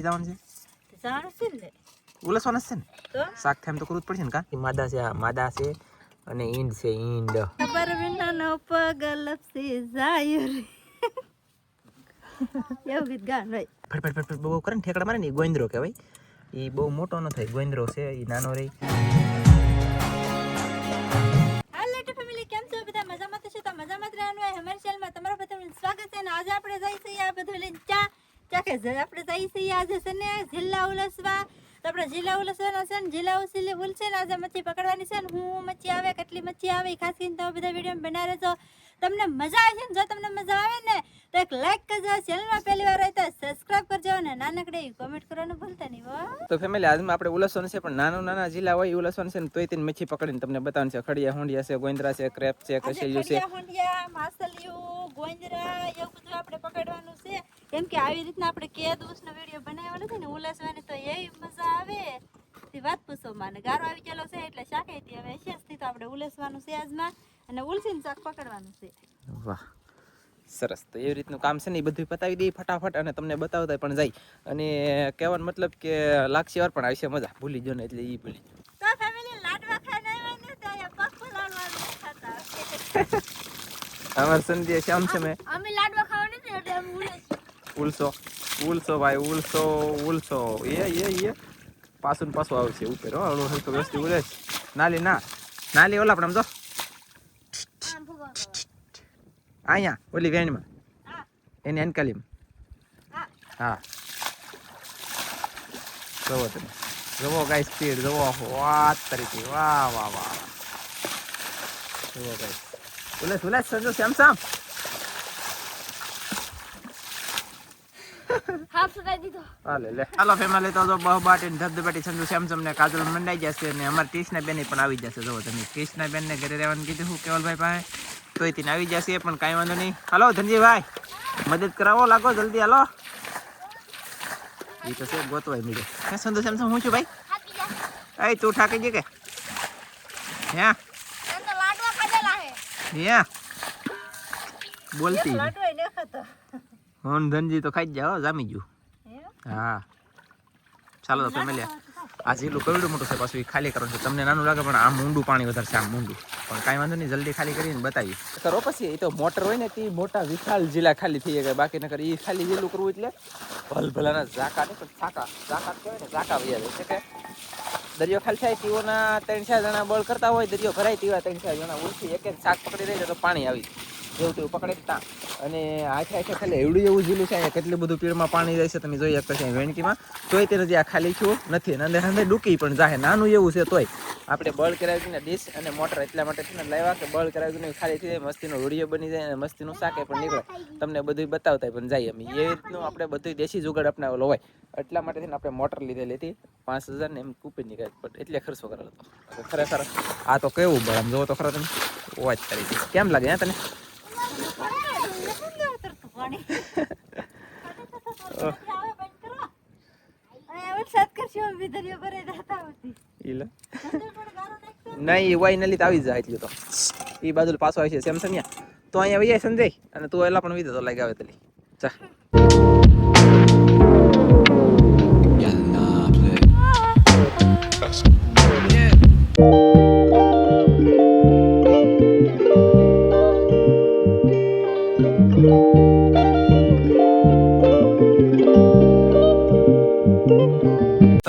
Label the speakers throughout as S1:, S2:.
S1: જવાનું છે
S2: છે ને
S1: ઉલસવાના છે ને
S2: તો
S1: શાક થાય તો કરવું જ પડશે ને કા માદા છે આ માદા છે અને ઈંડ છે ઈંડ
S2: ખબર વિનાનો પગલ લપસી જાય રે એવું ગીત ગાન ભાઈ
S1: ફટ ફટ બહુ કરે ને ઠેકડા મારે ને ઈ ગોંદરો કહેવાય એ બહુ મોટો ન થાય ગોઈન્દ્રો છે એ નાનો રહી
S2: આપણે જઈ છીએ આજે છે ને જિલ્લા ઉલસવા તો આપણે જિલ્લા ઉલસવાના છે ને જિલ્લા ઉલસી ઉલસે ને આજે મચ્છી પકડવાની છે ને હું મચ્છી આવે કેટલી મચ્છી આવે ખાસ કરીને તમે બધા વીડિયો બના રહેજો તમને મજા આવે છે ને જો તમને મજા આવે ને તો એક લાઈક કરજો. ચેનલમાં પહેલી વાર હોય તો સબસ્ક્રાઇબ કરજો અને નાનકડે કોમેન્ટ કરવાનું ભૂલતા નહીં હો.
S1: તો ફેમિલી આજમાં આપણે ઉલસવાનું છે પણ નાના નાના જિલ્લા હોય એ ઉલસવાનું છે ને તોય તેને મચ્છી પકડીને તમને બતાવવાનું છે. ખડિયા હોંડિયા છે ગોંદરા છે ક્રેપ છે
S2: આજે
S1: છે.
S2: હોંડિયા, માસલિયું, ગોંદરા એવું બધું આપણે પકડવાનું છે. કેમ કે આવી રીતના આપણે કેદ ઉસનો વીડિયો બનાવ્યો નથી ને ઉલસવાની તો એ મજા આવે. તે વાત પૂછો માને. ગારો આવી ગયેલો છે એટલે શાકેતી હવે શેષથી તો આપણે ઉલસવાનું છે આજમાં અને ઉલસીને શાક પકડવાનું છે.
S1: વાહ. સરસ. તો એવી રીતનું કામ છે ને એ બધું પતાવી દઈએ ફટાફટ અને તમને બતાવતા પણ જાય. અને કહેવાનો મતલબ કે લાક્ષી વાર પણ આવશે મજા. ભૂલી જો ને એટલે એ ભૂલી અમારે સંધ્યા શ્યામ છે મેં.
S2: અમે લાડવા ખાવા નથી એટલે અમે ઉલસ.
S1: ઉલસો ભાઈ, ઉલસો ઉલસો. એ એ એ. પાછું પાછું આવશે ઉપર, હો. હળવું હળવું વસ્તુ ઉડે નાલી, ના. નાલી ઓલા પણ આમ જો. અહીંયા, ઓલી વેણમાં. એની અનકાલીમ.
S2: હા.
S1: જવો તમે. જવો ગાય સ્પીડ જવો વાત તરીકે. વાહ વાહ વાહ. જવો ગાય ઉલેસ ઉલેસ સંજો શ્યામ શ્યામ
S2: હાફ સગાઈ દીધો
S1: હાલે લે. હાલો ફેમિલી તો જો બહુ બાટી ધબધબાટી સંજુ સેમસમ ને કાજલ મંડાઈ જશે અને અમારે કૃષ્ણા બેન પણ આવી જશે જો તમે કૃષ્ણા બેન ને ઘરે રહેવાનું કીધું હું કેવલભાઈ પાસે. તોય તેને આવી જશે પણ કાંઈ વાંધો નહીં. હાલો ધનજીભાઈ મદદ કરાવો લાગો જલ્દી હાલો. એ તો છે ગોતવાય હે સંજુ સેમસમ હું છું ભાઈ? એ તું ઠાકી ગઈ કે? હે
S2: હે.
S1: હે બોલતી
S2: લાડવા ને ખાતો.
S1: હું ધનજી તો ખાઈ જ જાઓ જામી ગયું. હા. ચાલો તો ફેમિલી આ જેટલું કવડું મોટું છે પાછું એ ખાલી કરવાનું છે. તમને નાનું લાગે પણ આમ ઊંડું પાણી વધારે છે આમ ઊંડું. પણ કાંઈ વાંધો નહીં જલ્દી ખાલી કરીને બતાવી કરો પછી એ તો મોટર હોય ને તે મોટા વિશાળ જિલ્લા ખાલી થઈ ગયા બાકી નકર એ ખાલી જેટલું કરવું એટલે ભલભલાના ઝાકા નહીં પણ ઝાકા ઝાકા કહેવાય ને ઝાકા વૈયા છે કે દરિયો ખાલી થાય તેઓના ત્રણ ચાર જણા બળ કરતા હોય દરિયો ભરાય તેવા ત્રણ ચાર જણા ઓછી એક એક શાક પકડી રહી તો પાણી આવી જેવું તેવું પકડે ત્યાં અને આખે આખે ખાલી એવડું એવું ઝીલું છે અહીંયા કેટલું બધું પીળમાં પાણી જાય છે તમે જોઈ શકો છો વેણકીમાં. તોય તેને જે આ ખાલી થયું નથી. અને અંદર ડૂકી પણ જાહે. નાનું એવું છે તોય. આપણે બળ કરાવી ને ડીશ અને મોટર એટલા માટે છે ને લાવ્યા કે બળ કરાવીને ખાલી થઈ જાય મસ્તીનો વીડિયો બની જાય અને મસ્તીનું શાકે પણ નીકળે. તમને બધું બતાવતા પણ જાય અમે એ રીતનું આપણે બધું દેશી જુગાડ અપનાવેલો હોય. એટલા માટે થઈને આપણે મોટર લીધેલી હતી. પાંચ હજાર ને એમ કૂપી નીકળે. એટલે ખર્ચો કરેલો હતો. ખરેખર આ તો કેવું બળ આમ જોવો તો ખરા તમે. વાત કરી. કેમ લાગે હા તને
S2: વરસાદ કરશે વિધરીઓ ભરે રહેતા હોતી
S1: ઈલા
S2: અંદર પણ ગારો નાખતો
S1: નહીં એ વાય નલી આવી જાય એટલું તો. એ બાજુ પાછો આવી છે સેમસંગ તો અહીંયા વૈયા સંજય અને તું એલા પણ વિધો તો લગાવે આવે તલી. ચા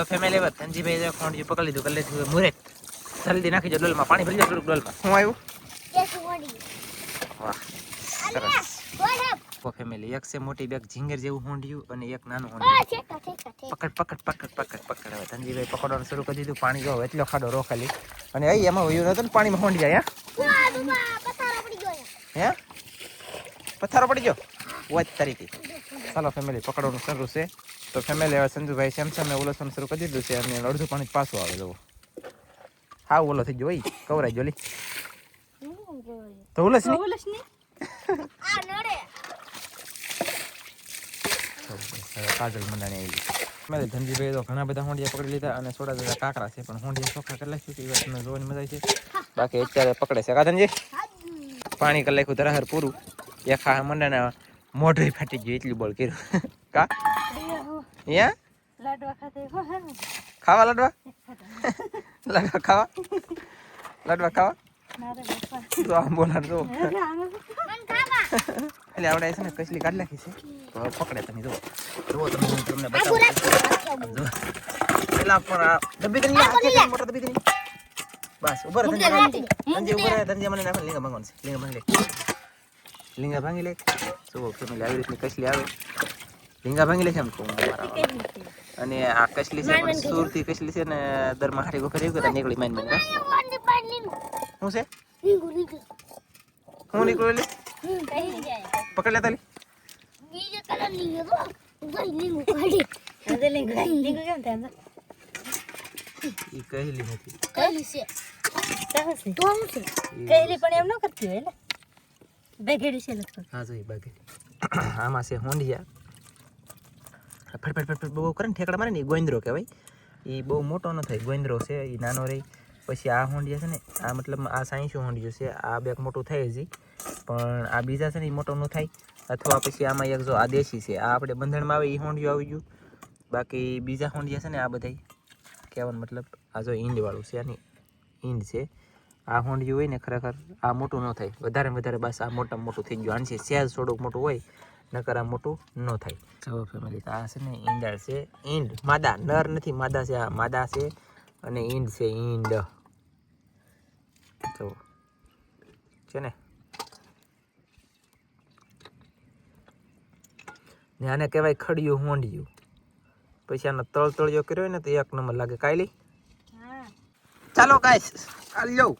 S1: તો ફેમિલી હવે ધનજીભાઈ જે પકડી લીધું કરી લીધું મુરેત. જલ્દી નાખી દો ડોલમાં પાણી ભરી જાય ડોલમાં. શું આવ્યું? વાહ સરસ. ફેમિલી એક છે મોટી બેગ ઝીંગર જેવું હોંડિયું અને એક નાનું હોંડિયું. પકડ પકડ પકડ પકડ પકડ. હવે ધનજીભાઈ પકડવાનું શરૂ કરી દીધું. પાણી જો એટલો ખાડો રો ખાલી અને અહીં એમાં વયું નતું ને પાણીમાં હોંડી જાય હે હે? પથ્થારો પડી ગયો? વાત તરીકે ચાલો ફેમિલી પકડવાનું શરૂ છે. તો ફેમિલી હવે સંજુભાઈ સેમસંગ ઉલસવાનું શરૂ કરી દીધું છે અને અડધું પાણી પાછું આવે જવો હા ઓલો થઈ ગયો ભાઈ કવરાઈ જોલી તો હવે કાજલ મંડાણી આવી ગઈ. મેં ધનજીભાઈ તો ઘણા બધા હોંડિયા પકડી લીધા અને થોડા બધા કાંકરા છે પણ હોંડિયા ચોખ્ખા કરી નાખ્યું એ વાત તમને જોવાની મજા છે. બાકી અત્યારે પકડે છે કાધનજી પાણી કરી નાખ્યું ધરાહર પૂરું. એક ખા મંડાના મોઢું ફાટી ગયું એટલું બળ કર્યું. કા? અહીંયા
S2: લાડવા ખાતે હો હે
S1: ખાવા લાડવા? લાડવા ખાવા? લાડવા ખાવા?
S2: મારે બાપા
S1: તો આમ બોલા તો.
S2: અરે આમાં
S1: એટલે આપણે છે ને કસલી કાઢ નાખી છે. તો પકડે તમે જુઓ. જુઓ તમે હું તમને બતાવું. પેલા પણ આ ડબ્બી કરી આખી મોટા ડબ્બી કરી બસ ઉભર ધંજી ધંજી ઉભર ધંજી મને નાખો લીંગા ભાંગવાનું છે લીંગા ભાંગી લે. લીંગા ભાંગી લે. જુઓ ફેમિલી આવી રીતની કસલી આવે? લીંગા ભાંગી લે છે એમ કહું અને આ કસલી છે પણ સુરતી કસલી છે ને દરમાં હારી વખત એવું કરતા નીકળી માઇન માઇન શું છે? હું નીકળું
S2: લે
S1: પકડ લેતા લે.
S2: આજે લીંગુ લીંગુ કેમ થાય
S1: ઈ કહેલી નથી
S2: સાહસ કઈલી પણ એમ ન કરતી હોય ને. બેગેડી છે લગભગ.
S1: હા જોઈ બાકી આમાં છે હોંડિયા. ફટ ફટ ફટ ફટ બહુ કરે ને ઠેકડા મારે ને એ ગોંદરો કહેવાય. એ બહુ મોટો ન થાય, ગોંદરો છે એ નાનો રહી. પછી આ હોંડિયા છે ને, આ મતલબ આ સાઈસો હોંડિયો છે, આ બેક મોટું થાય હજી. પણ આ બીજા છે ને એ મોટો ન થાય. અથવા પછી આમાં એક જો આ દેશી છે, આ આપણે બંધણમાં આવે એ હોંડિયો આવી ગયું. બાકી બીજા હોંડિયા છે ને આ બધા કહેવાનું મતલબ આ જો ઈંડવાળું છે, આની ઈંડ છે. આ હોંડિયું હોય ને ખરેખર આ મોટું ન થાય. વધારે વધારે બસ આ મોટામાં મોટું થઈ ગયું. આનથી સહેજ થોડુંક મોટું હોય નકર આ મોટું ન થાય. જો ફેમિલી આ છે ને ઈંડા છે. ઈંડ. માદા. નર નથી માદા છે. આ માદા છે અને ઈંડ છે. ઈંડ. જો છે ને. ને આને કહેવાય ખડિયું હોંડિયું. પછી આનો તળ તળિયો કર્યો હોય ને તો એક નંબર લાગે. કાયલી? ચાલો જાઉં
S2: જાવું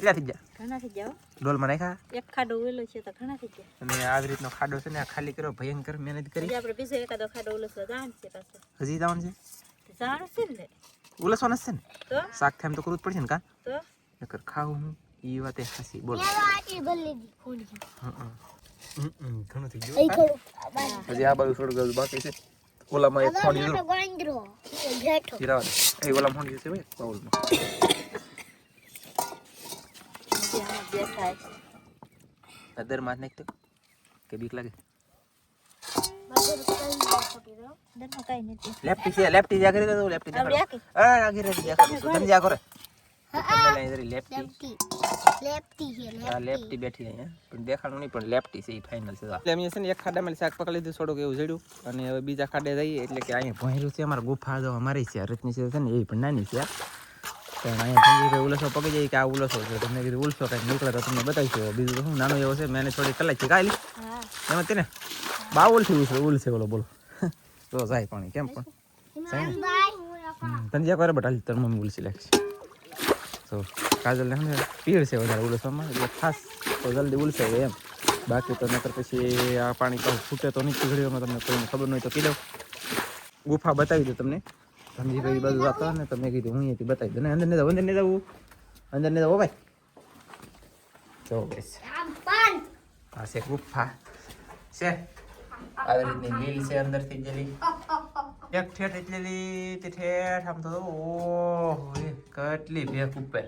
S1: કેટલા થઈ ગયા?
S2: ઘણા થઈ જાવ
S1: ડોલમાં નાખ્યા?
S2: એક ખાડો ઓલો છે તો ઘણા થઈ ગયા.
S1: અને આવી રીતનો ખાડો છે ને આ ખાલી કર્યો ભયંકર મહેનત કરી.
S2: આપણે બીજો એકાદો ખાડો ઓલો છે જાણ છે પાછો.
S1: હજી જાણ છે?
S2: જાણ છે ને
S1: ઉલસવાના છે ને?
S2: તો?
S1: શાક થાય એમ તો કરવું જ પડશે ને કા?
S2: તો?
S1: નકર ખાવું હું એ વાતે હાસી બોલો. હં, દી ખોલી હં, ઘણું થઈ ગયું. હજી આ બાજુ થોડું ગયું બાકી છે. ઓલામાં એક ફોડી દે એ ઓલામાં ફોડી છે ભાઈ બાઉલમાં.
S2: થાય
S1: અદરમાં નાખ તો કે બીક લાગે? લેફ્ટી છે લેફ્ટી જા કરી દો લેફ્ટી દેખાડો. અરે આગળ રહી જા કરો સુધન જા કરે લેફ્ટી લેફ્ટી બેઠી રહી પણ દેખાડું નહીં પણ લેફ્ટી છે એ ફાઇનલ છે. એટલે અમે છે ને એક ખાડામાં શાક પકડી લીધું થોડુંક એવું જડ્યું અને હવે બીજા ખાડે જઈએ એટલે કે અહીંયા ભોંયરું છે અમારા ગુફા જો અમારી છે રથની છે ને એ પણ નાની છે. પણ અહીંયા કે ઉલસો પકી જાય કે આ ઉલસો છે? તમને કીધું ઉલસો કંઈક નીકળે તો તમને બતાવીશું બીજું તો શું નાનો એવો છે મેં થોડી કલાક છે કાલી એમાં તેને બાઉલથી ઉલસે ઉલસે ઓલો બોલો. તો જાય પાણી કેમ પણ? તને જ્યાં કરે બટ હાલ તાર મમ્મી ઉલસી લાગશે. તો કાજલ ને સમજે પીળ છે વધારે ઉલસવામાં એટલે ખાસ તો જલ્દી ઉલસે એમ. બાકી તો નકર પછી આ પાણી ફૂટે તો નહીં ઘડીઓમાં તમને કોઈને ખબર નહીં તો કીધો. ગુફા બતાવી દો તમને. સમજી કઈ બાજુ જતા ને, તો મેં કીધું, હું અહીંયાથી બતાવી દઉં. અંદર ને જવું અંદર ને જવું અંદર ને જવું ભાઈ. જો બેસ. આ છે ગુફા. છે? આવી રીતની લીલ છે અંદરથી જેલી એક ઠેઠ એટલેલી, તે ઠેઠ આમ તો, ઓહો કેટલી ભેખ ઉપર.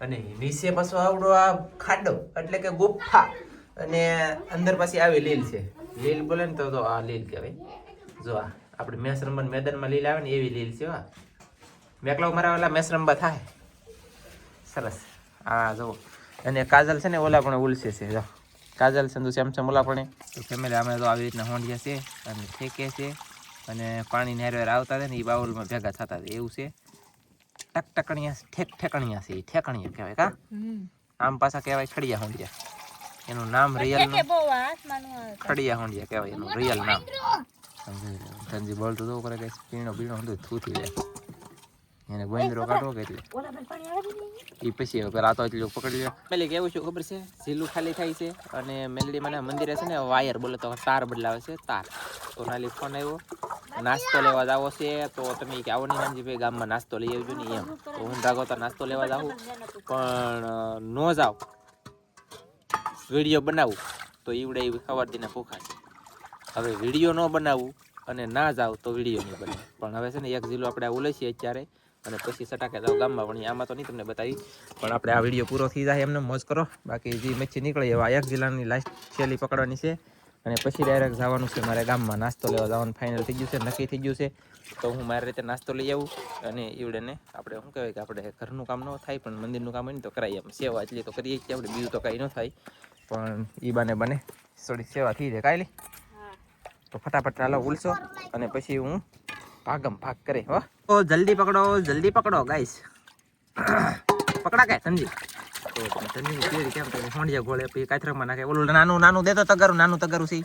S1: અને નીચે પાછો આવડો આ ખાડો, એટલે કે ગુફા. અને અંદર પાછી આવી લીલ છે. લીલ બોલે ને તો આ લીલ કહેવાય. જો આ. આપણે મેસ રમવા મેદાનમાં લીલ આવે ને એવી લીલ છે હા. મેકલાવ મારા ઓલા મેસ રમવા થાય. સરસ. હા જુઓ અને કાજલ છે ને ઓલા પણ ઉલસે છે જો. કાજલ સંધુ સેમસમ ઓલા પણ તો ફેમિલી અમે તો આવી રીતના હોંડિયા છે અને ઠેકે છે અને પાણી નેરવેર આવતા હતા ને એ બાઉલમાં ભેગા થતા હતા એવું છે. ટક ટકણિયા ઠેક ઠેકણિયા છે એ ઠેકણિયા કહેવાય કા? આમ પાછા કહેવાય ખડિયા હોંડિયા. એનું નામ રિયલ. ખડિયા હોંડિયા કહેવાય એનું રિયલ નામ. પીણો પીણો હતું થૂથી એને કાઢવો કે પછી હવે રાતો એટલું પકડી લે. પેલી કેવું શું ખબર છે? ઝીલું ખાલી થાય છે અને મેલડી મંદિરે છે ને વાયર બોલે તો તાર બદલાવે છે, તાર. તો નાલી ફોન આવ્યો નાસ્તો લેવા જાવો છે તો તમે કે આવો નહીં નાનજી ભાઈ ગામમાં નાસ્તો લઈ આવજો ને એમ. તો હું ભાગો તો નાસ્તો લેવા જાઉં. પણ નો જાવ વીડિયો બનાવું. તો ઈવડે એવી ખબર દીને ભૂખા છે. હવે વીડિયો ન બનાવું અને ના જાવ તો વીડિયો નહીં બને. પણ હવે છે ને એક જિલ્લો આપણે ઉલેસીએ અત્યારે અને પછી સટાકે જાવ ગામમાં, પણ આમાં તો નહીં તમને બતાવી. પણ આપણે આ વીડિયો પૂરો થઈ જાય એમને મોજ કરો. બાકી જે મચ્છી નીકળે એવા એક જિલ્લાની લાસ્ટ છેલ્લી પકડવાની છે અને પછી ડાયરેક્ટ જવાનું છે મારે ગામમાં નાસ્તો લેવા જવાનું ફાઇનલ થઈ ગયું છે, નક્કી થઈ ગયું છે. તો હું મારી રીતે નાસ્તો લઈ આવું અને ઈવડેને આપણે શું કહેવાય કે આપણે ઘરનું કામ ન થાય પણ મંદિરનું કામ હોય ને તો કરાવીએ એમ. સેવા એટલે તો કરીએ જ આપણે, બીજું તો કાંઈ ન થાય. પણ એ બાને બને. થોડી સેવા થઈ જાય કાંઈ તો ફટાફટ ચાલો ઉલસો અને પછી હું ભાગમ ભાગ કરે હો. તો જલ્દી પકડો જલ્દી પકડો ગાઈસ પકડા કે સંજી? તો તમે કેમ હોંડિયા ગોળે પછી કાથરકમાં નાખે. ઓલું નાનું નાનું દેતો તગારું નાનું તગારું છે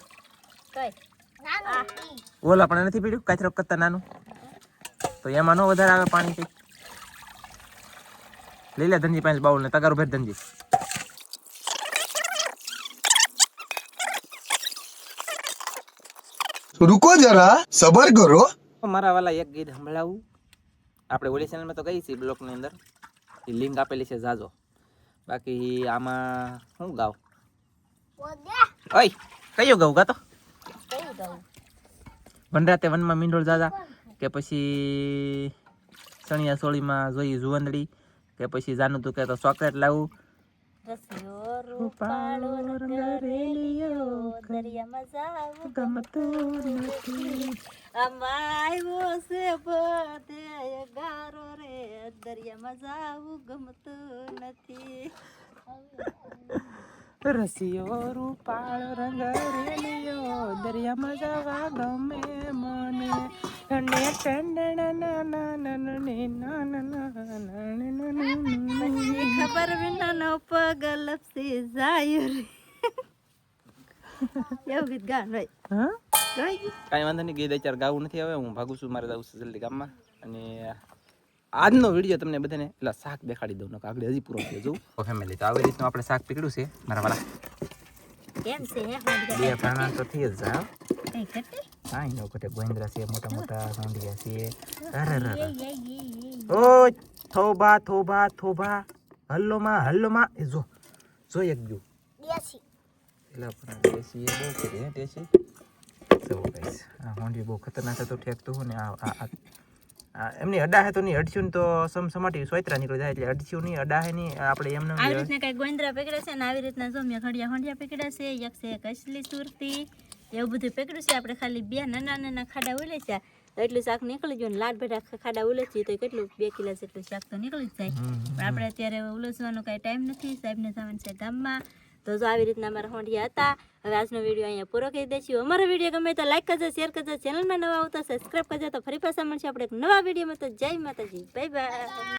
S1: ઓલા પણ નથી પીડ્યું? કાથરક કરતા નાનું? તો એમાં ન વધારે આવે પાણી કઈ લઈ લે ધનજી પાંચ બાઉલ ને તગારું ભેર ધનજી.
S3: તો રૂકો જરા સબર કરો
S1: મારા વાલા એક ગીત સંભળાવું આપણે ઓલી ચેનલમાં તો ગઈ છે બ્લોકની અંદર એ લિંક આપેલી છે જાજો બાકી આમાં શું ગાવ ઓય કયો ગાવ ગાતો વનરાતે વનમાં મીંડોળ દાદા કે પછી સણિયા સોળીમાં જોઈ જુવંદડી કે પછી જાનું તું કે તો ચોકલેટ લાવું
S2: રૂપાળો રંગરેલિયો દરિયામાં જાવું ગમતું નથી આવ્યો છે બધે ગારો રે દરિયામાં જાવું ગમતું નથી.
S1: રસીઓ રૂપાળ રંગ રેલીઓ દરિયામાં જવા ગમે મને અને
S2: ખબર વિના નો પગલ જાય એવું ગીત ગાન ભાઈ
S1: કાંઈ વાંધો નહીં ગીત અત્યારે ગાવું નથી હવે હું ભાગું છું મારે જવું છે જલ્દી ગામમાં અને આજનો વીડિયો તમને બધાને એટલે શાક દેખાડી દઉં આગળ હજી પૂરો થયો જોઉં. ફેમિલી તો આવી રીતનું આપણે શાક પીકડ્યું છે મારા વાળા
S2: કેમ છે
S1: બે ભાણા તો થઈ જ જાય
S2: કઈ ઘટે
S1: હા એનો કટે છે મોટા મોટા સોંડિયા છે. અરે અરે ઓ થોબા થોબા થોબા હલ્લો માં હલ્લો માં એ જો જો એક જો
S2: દેશી.
S1: એલા પણ દેશી એ બહુ કરી હે દેશી. જો ગાઈસ આ હોંડી બહુ ખતરનાક હતો ઠેકતું હું ને આ- આ એમની અડાહે તો નહીં અડસ્યું તો સમસમાટી સોયત્રા નીકળી જાય એટલે અડસ્યું નહીં અડાહે નહીં આપણે એમને
S2: આવી રીતના કઈ ગોંદરા પકડે છે ને આવી રીતના સોમ્યા ખડિયા હોંડિયા પકડે છે એક છે એક અસલી સુરતી એવું બધું પકડ્યું છે. આપણે ખાલી બે નાના નાના ખાડા ઉલે છે. એટલું શાક નીકળી ગયું ને લાડ ભેટા ખાડા ઉલે છે તો કેટલું બે કિલો જેટલું શાક તો નીકળી જ જાય. પણ આપણે અત્યારે ઉલસવાનો કાંઈ ટાઈમ નથી. સાહેબને જવાનું છે ગામમાં. તો જો આવી રીતના અમારા હોંડિયા હતા, હવે આજનો વીડિયો અહીંયા પૂરો કરી દઈશું. અમારો વીડિયો ગમે તો લાઈક કરજો શેર કરજો ચેનલમાં નવા આવતા સબસ્ક્રાઈબ કરજો, તો ફરી પાછા મળશે આપણે એક નવા વિડીયોમાં. તો જય માતાજી બાય બાય